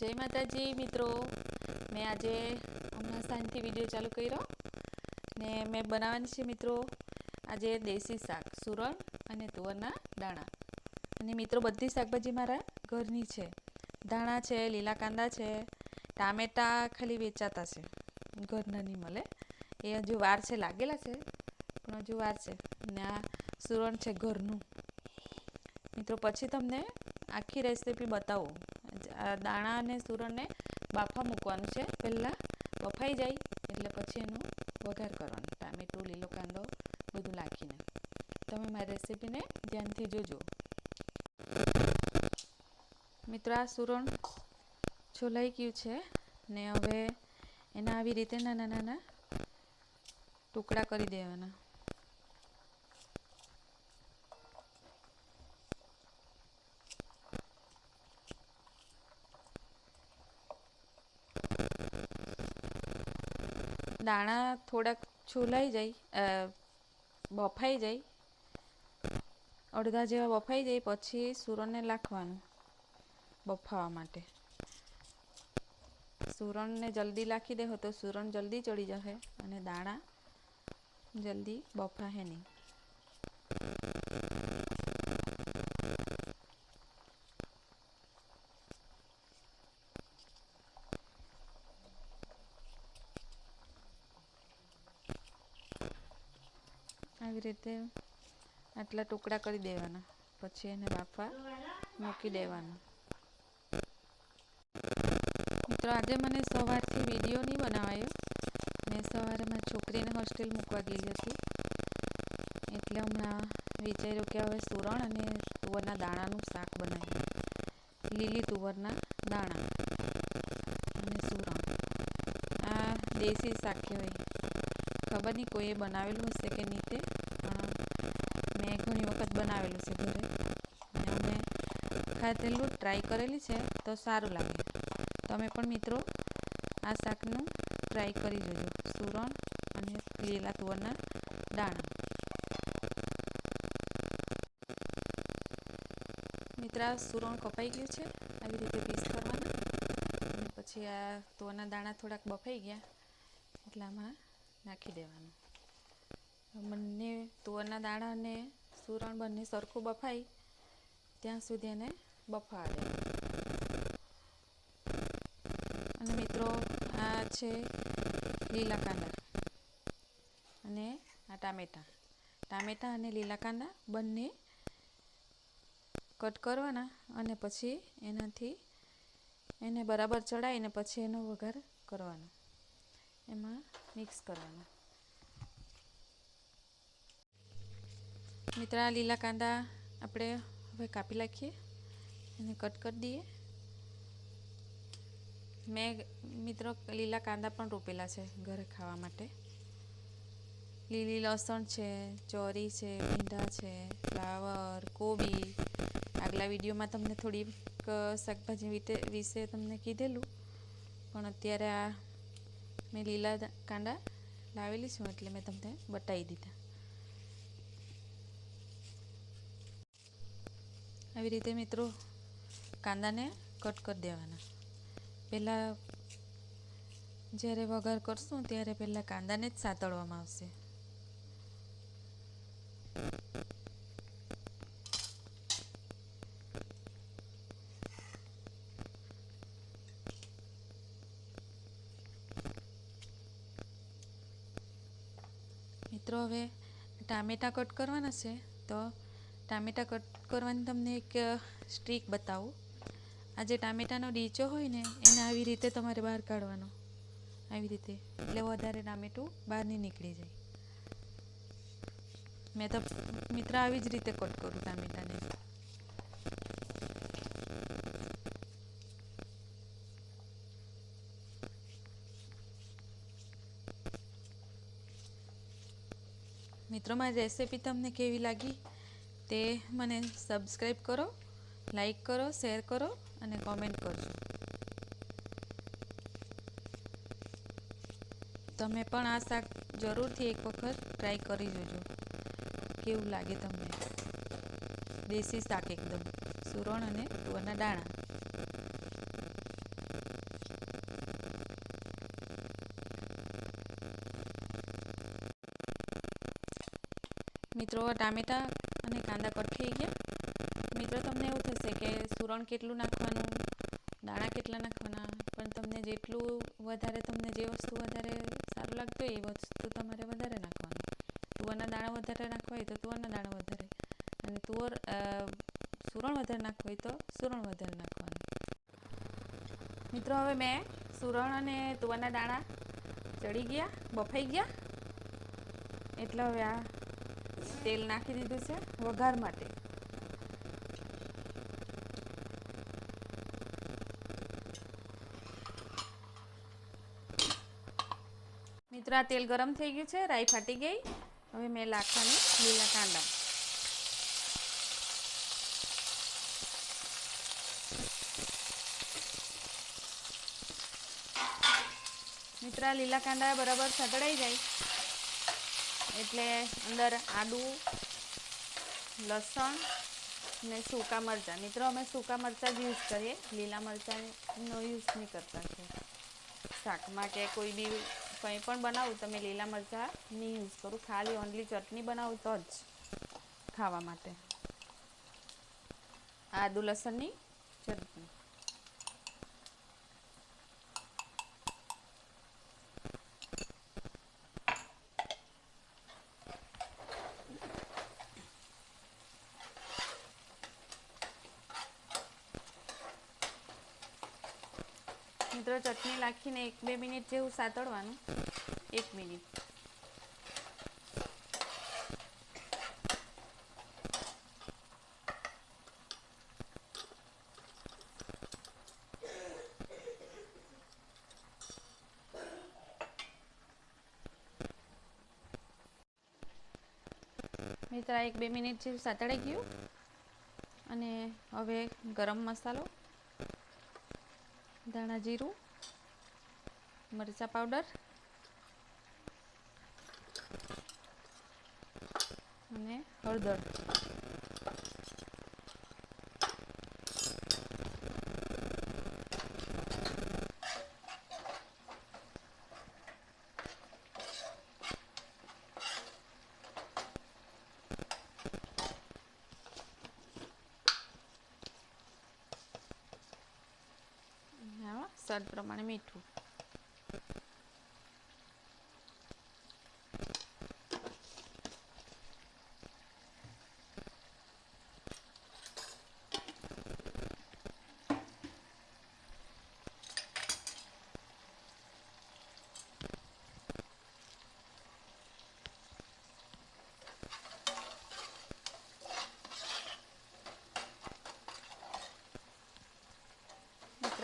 જય માતાજી, મિત્રો. મેં આજે હમણાં સાંજથી વીડિયો ચાલુ કર્યો ને મેં બનાવવાની છે, મિત્રો. આજે દેશી શાક, સુરણ અને તુવરના દાણા. અને મિત્રો, બધી શાકભાજી મારા ઘરની છે. ધાણા છે, લીલા કાંદા છે, ટામેટાં ખાલી વેચાતા છે. ઘરના નહીં મળે. એ હજુ વાર છે, લાગેલા છે, પણ હજુ વાર છે. ને આ સુરણ છે, ઘરનું. મિત્રો, પછી તમને આખી રેસીપી બતાવું. દાણા અને સુરણને બાફા મૂકવાનું છે. પહેલાં બફાઈ જાય એટલે પછી એનું વઘાર કરવાનું. ટામેટું, લીલો કાંદો બધું નાખીને. તમે મારી રેસીપીને ધ્યાનથી જોજો. મિત્રો, આ સુરણ છોલાઈ ગયું છે ને હવે એના આવી રીતે નાના નાના ટુકડા કરી દેવાના. દાણા થોડાક છોલાઈ જાય બફાઈ જાય, અડધા જેવા બફાઈ જાય, પછી સુરણને નાખવાનું બફાવા માટે. સુરણને જલ્દી લાખી દેહો તો સુરણ જલ્દી ચડી જશે અને દાણા જલ્દી બફાહે નહીં. આવી રીતે આટલા ટુકડા કરી દેવાના. પછી એને બાફવા મૂકી દેવાના. મિત્રો, આજે મને સવારથી વીડિયો નહીં બનાવાયો. મેં સવારે મારી છોકરીને હોસ્ટેલ મૂકવા ગયેલી હતી. એટલે હમણાં વિચાર્યું કે હવે સુરણ અને તુવરના દાણાનું શાક બનાવીએ લીલી તુવરના દાણા અને સુરણ. આ દેશી શાક કહેવાય. ખબર નહીં કોઈએ બનાવેલું હશે કે નહીં તે. બનાવેલું છે ઘરે અને અમે ખાધેલું ટ્રાય કરેલી છે, તો સારું લાગે. તમે પણ મિત્રો આ શાકનું ટ્રાય કરી જોજો. સુરણ અને લીલા તુવરના દાણા. મિત્ર સુરણ કપાઈ ગયું છે. આવી રીતે પીસ કરવાના. અને પછી આ તુવરના દાણા થોડાક બફાઈ ગયા. એટલે આમાં નાખી દેવાનું. બંને તુવરના દાણા અને સુરણ બંને સરખું બફાય, ત્યાં સુધી એને બફાવે અને મિત્રો, આ છે લીલા કાંદા અને આ ટામેટાં. ટામેટાં અને લીલા કાંદા બંને કટ કરવાના અને પછી એનાથી એને બરાબર ચડાવીને પછી એનો વઘાર કરવાનો. એમાં મિક્સ કરવાનું. મિત્ર લીલા કાંદા આપણે હવે કાપી નાખીએ અને કટ કરી દઈએ. મેં મિત્રો લીલા કાંદા પણ રોપેલા છે ઘરે ખાવા માટે. લીલી લસણ છે, ચોરી છે, ભીંડા છે, ફ્લાવર, કોબી. આગલા વિડીયોમાં તમને થોડીક શાકભાજી વિશે તમને કીધેલું. પણ અત્યારે આ મેં લીલા કાંદા લાવેલી છું એટલે મેં તમને બતાવી દીધા. આવી રીતે મિત્રો કાંદાને કટ કરી દેવાના. પહેલાં જ્યારે વઘાર કરશું ત્યારે પહેલાં કાંદાને જ સાતળવામાં આવશે. મિત્રો હવે ટામેટાં કટ કરવાના છે તો ટામેટાં કટ કરવાની તમને એક સ્ટ્રીક બતાવું. આ જે ટામેટાનો ડીચો હોય ને, એને આવી રીતે તમારે બહાર કાઢવાનો. આવી રીતે. એટલે વધારે ટામેટું બહાર નહીં નીકળી જાય. મેં તો મિત્ર આવી જ રીતે કટ કરું ટામેટાને. મિત્રો મારી રેસીપી તમને કેવી લાગી? તે મને સબસ્ક્રાઈબ કરો લાઈક કરો શેર કરો અને કોમેન્ટ કરજો. તમે પણ આ શાક જરૂરથી એક વખત ટ્રાય કરી જોજો. કેવું લાગે તમને? દેશી શાક એકદમ, સુરણ અને તુવરના દાણા. મિત્રો ટામેટા અને કાંદા કટ થઈ ગયા. મિત્રો, તમને એવું થશે કે સુરણ કેટલું નાખવાનું, દાણા કેટલા નાખવાના, પણ તમને જેટલું વધારે તમને જે વસ્તુ વધારે સારું લાગતું હોય એ વસ્તુ તમારે વધારે નાખવાનું. તુવરના દાણા વધારે નાખવા હોય તો તુવરના દાણા વધારે. અને તુવર સુરણ વધારે નાખવું હોય તો સુરણ વધારે નાખવાનું. મિત્રો, હવે મેં સુરણ અને તુવરના દાણા ચડી ગયા, બફાઈ ગયા. એટલે હવે આ તેલ નાખી દીધું છે, વઘાર માટે. મિત્રો તેલ ગરમ થઈ ગયું છે, રાઈ ફાટી ગઈ. હવે મેં લાખવાની લીલા કાંદા. મિત્રા લીલા કાંદા બરાબર સગડાઈ જાય. એટલે અંદર આદુ લસણ ને સૂકા મરચાં. મિત્રો, અમે સૂકા મરચાં જ યુઝ કરીએ. લીલા મરચાંનો યુઝ નહીં કરતા છે શાકમાં કે કોઈ બી કંઈ પણ બનાવું, તમે લીલા મરચાં નહીં યુઝ કરું. ખાલી ઓનલી ચટણી બનાવું તો જ ખાવા માટે. આદુ, લસણની ચટણી. મિત્રો ચટણી નાખીને એક બે મિનિટ જેવું સાતળવાનું. એક મિનિટ. મિત્ર એક બે મિનિટ જેવું સાતળાઈ ગયું. અને હવે ગરમ મસાલો. ધાણા જીરું મરચા પાવડર અને હળદર. passar para o Manimito.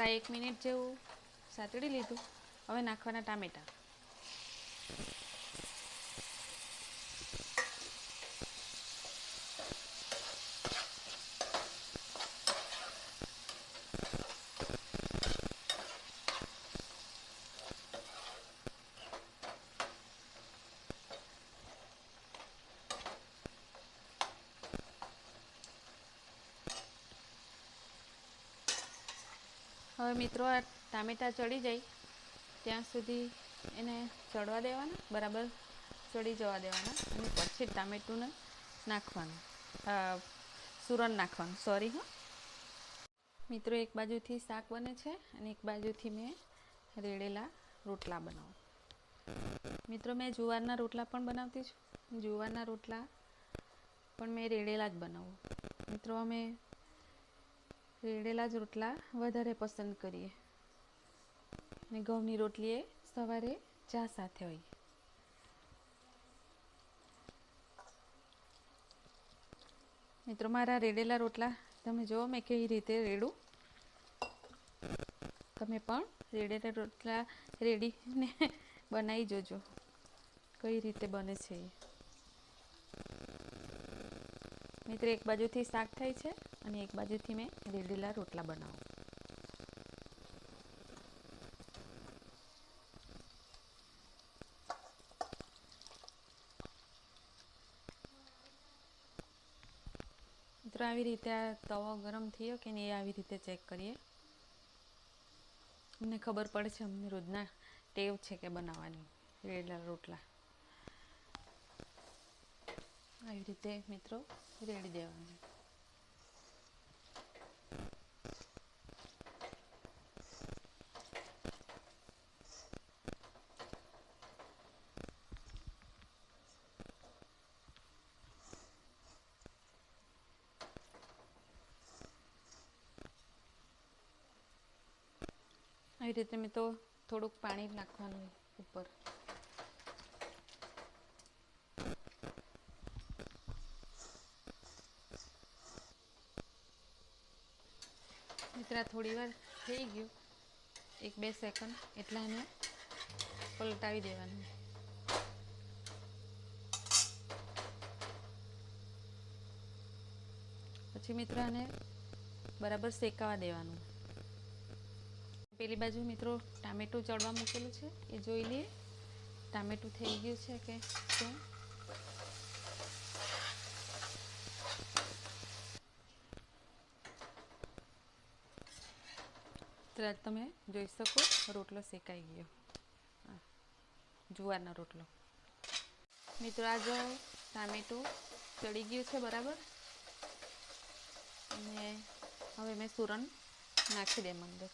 Mitra એક મિનિટ જેવું સાતડી લીધું. હવે નાખવાના ટામેટા. હવે મિત્રો આ ટામેટાં ચડી જાય. ત્યાં સુધી એને ચડવા દેવાના, બરાબર? ચડી જવા દેવાના અને પછી ટામેટુંને નાખવાનું. સુરણ નાખવાનું. સોરી હા. મિત્રો, એક બાજુથી શાક બને છે અને એક બાજુથી મેં રેડેલા રોટલા બનાવું. મિત્રો, મેં જુવારના રોટલા પણ બનાવતી છું જુવારના રોટલા પણ મેં રેડેલા જ બનાવું. મિત્રો, અમે રેડેલા જ રોટલા વધારે પસંદ કરીએ. અને ઘઉંની રોટલી એ સવારે ચા સાથે હોય. મિત્રો, મારા રેડેલા રોટલા તમે જુઓ મેં કેવી રીતે રેડું. તમે પણ રેડેલા રોટલા રેડીને બનાવી જોજો. કઈ રીતે બને છે એ. મિત્ર, એક બાજુથી શાક થાય છે અને એક બાજુથી મેં રેડેલા રોટલા બનાવું. મિત્રો, આવી રીતે આ તવો ગરમ થયો કે નહીં એ આવી રીતે ચેક કરીએ. અમને ખબર પડે છે અમને રોજના ટેવ છે કે બનાવવાની રેડેલા રોટલા. આવી રીતે મિત્રો રેડી દેવાનું. આવી રીતે મેં તો થોડુંક પાણી નાખવાનું ઉપર. આ થોડી વાર થઈ ગયું. એક બે સેકન્ડ એટલાને પલટાવી દેવાનું. પછી મિત્ર આને બરાબર શેકાવા દેવાનું. પેલી બાજુ મિત્રો ટામેટું ચડવા મૂકેલું છે. એ જોઈ લઈએ. ટામેટું થઈ ગયું છે કે શું? તરત તમે જોઈ શકો, રોટલો શેકાઈ ગયો. જુવારનો રોટલો. મિત્રો, આ જો ટામેટું ચડી ગયું છે બરાબર? અને હવે મેં સુરણ નાખી દેમ અંદર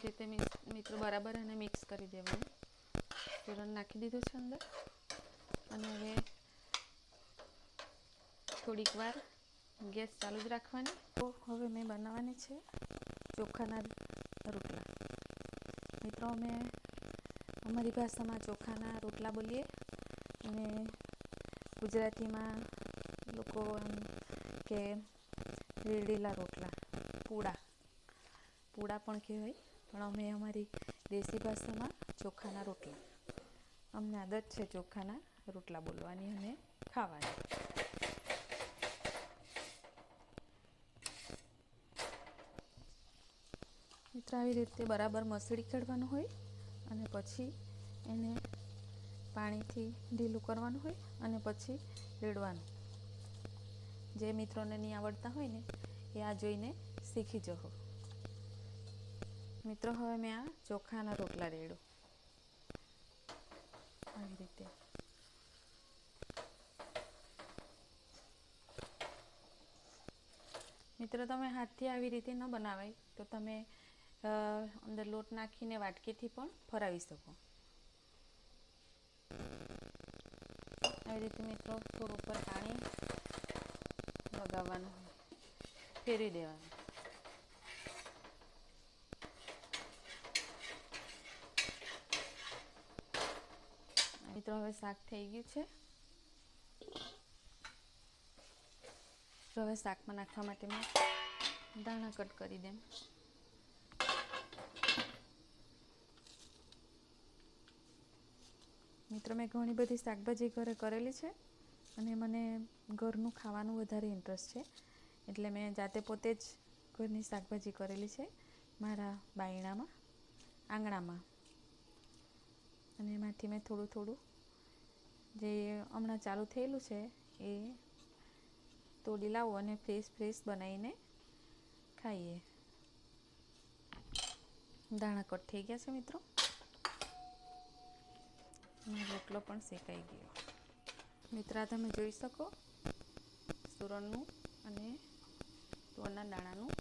આવી રીતે મિત્રો બરાબર એને મિક્સ કરી દેવાનું. ચૂરણ નાખી દીધું છે અંદર. અને હવે થોડીક વાર ગેસ ચાલુ જ રાખવાની. તો હવે મેં બનાવવાની છે ચોખાના રોટલા. મિત્રો, અમે અમારી ભાષામાં ચોખાના રોટલા બોલીએ. અને ગુજરાતીમાં લોકો એમ કે રેડીલા રોટલા. પૂડા. પૂડા પણ કહેવાય. પણ અમે અમારી દેશી ભાષામાં ચોખાના રોટલા. અમને આદત છે ચોખાના રોટલા બોલવાની અને ખાવાની. મિત્ર, આવી રીતે બરાબર મસળી કાઢવાનું હોય અને પછી એને પાણીથી ઢીલું કરવાનું હોય અને પછી રેડવાનું. જે મિત્રોને નહીં આવડતા હોય ને, એ આ જોઈને શીખી જશો મિત્રો, હવે મેં આ ચોખાના રોટલા રેડો આવી રીતે. મિત્રો, તમે હાથથી આવી રીતે ન બનાવાય, તો તમે અંદર લોટ નાખીને વાટકીથી પણ ફરાવી શકો. આવી રીતે મિત્રો, થોડું ઉપર પાણી લગાવવાનું ફેરવી દેવાનું. મિત્રો, હવે શાક થઈ ગયું છે. હવે શાકમાં નાખવા માટે મેં દાણા કટ કરી દેમ. મિત્રો, મેં ઘણી બધી શાકભાજી ઘરે કરેલી છે અને મને ઘરનું ખાવાનું વધારે ઇન્ટરેસ્ટ છે. એટલે મેં જાતે પોતે જ ઘરની શાકભાજી કરેલી છે મારા બાયણામાં, આંગણામાં. અને એમાંથી મેં થોડું થોડું જે હમણાં ચાલુ થયેલું છે એ તોડી લાવો અને ફ્રેશ ફ્રેશ બનાવીને ખાઈએ. દાણા કટ થઈ ગયા છે મિત્રો. રોટલો પણ શેકાઈ ગયો. મિત્ર તમે જોઈ શકો. સુરણનું અને તોરના દાણાનું